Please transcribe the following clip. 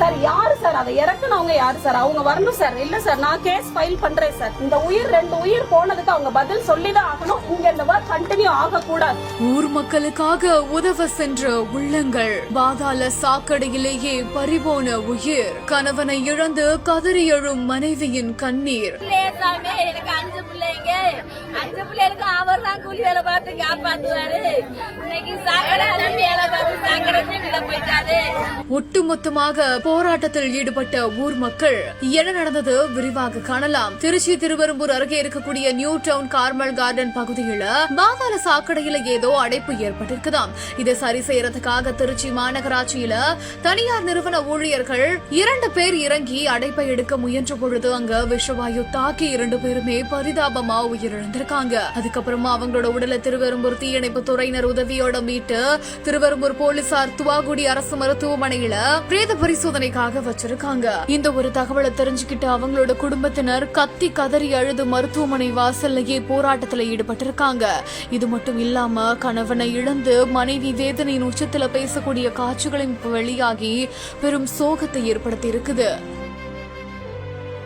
Sir யாரு sir அதை? இறக்குனவங்க யாரு சார்? அவங்க வரணும் சார். இல்ல சார் நான் கேஸ் ஃபைல் பண்றேன் சார். இந்த உயிர் ரெண்டு உயிர் போனதுக்கு அவங்க பதில் சொல்லிதான் ஆகணும். இங்க இந்த ஒர்க் கண்டினியூ ஆக கூடாது ஊர் மக்களுக்காக உதவ சென்ற உள்ளங்கள். பாதாள சாக்கடையிலேயே பறிபோன உயிர். கணவனை இழந்து கதறி எழும் மனைவியின் கண்ணீர். எனக்கு அஞ்சு பிள்ளைங்க. அஞ்சு பிள்ளைகளுக்கு அவர் தான் கூலி வேலை பார்த்து காப்பாத்துவாரு. இன்னைக்கு சாக்கடை நம்பி வேலை பார்த்து சாக்கடை வீட்டுல போயிட்டாரு ஒட்டுமொத்தமாக போராட்டத்தில் ஈடுபட்ட ஊர் மக்கள் என்ன நடந்தது விரிவாக காணலாம். திருச்சி திருவெரும்பூர் அருகே இருக்கக்கூடிய நியூ டவுன் கார்மல் கார்டன் பகுதியில பாதாள சாக்கடையில ஏதோ அடைப்பு ஏற்பட்டிருக்குதாம். இதை சரி செய்யறதுக்காக திருச்சி மாநகராட்சியில தனியார் நிறுவன ஊழியர்கள் இரண்டு பேர் இறங்கி அடைப்பை எடுக்க முயன்ற பொழுது அங்க விஷவாயு தாக்கி இரண்டு பேருமே பரிதாபமா உயிரிழந்திருக்காங்க. அதுக்கப்புறமா அவங்களோட உடலை திருவெரும்பூர் தீயணைப்பு துறையினர் உதவியோட மீட்டு திருவெரும்பூர் போலீசார் துவாகுடி அரசு மருத்துவமனையில பிரேத பரிசோதனைக்காக வச்சிருக்காங்க. இந்த ஒரு தகவலை தெரிஞ்சுக்கிட்டு அவங்களோட குடும்பத்தினர் கத்தி கதறி அழுது மருத்துவமனை வாசல்லையே போராட்டத்துல ஈடுபட்டிருக்காங்க. இது மட்டும் இல்லாம கணவனை இழந்து மனைவி வேதனையின் உச்சத்துல பேசக்கூடிய காட்சிகளும் இப்ப வெளியாகி பெரும் சோகத்தை ஏற்படுத்தி இருக்குது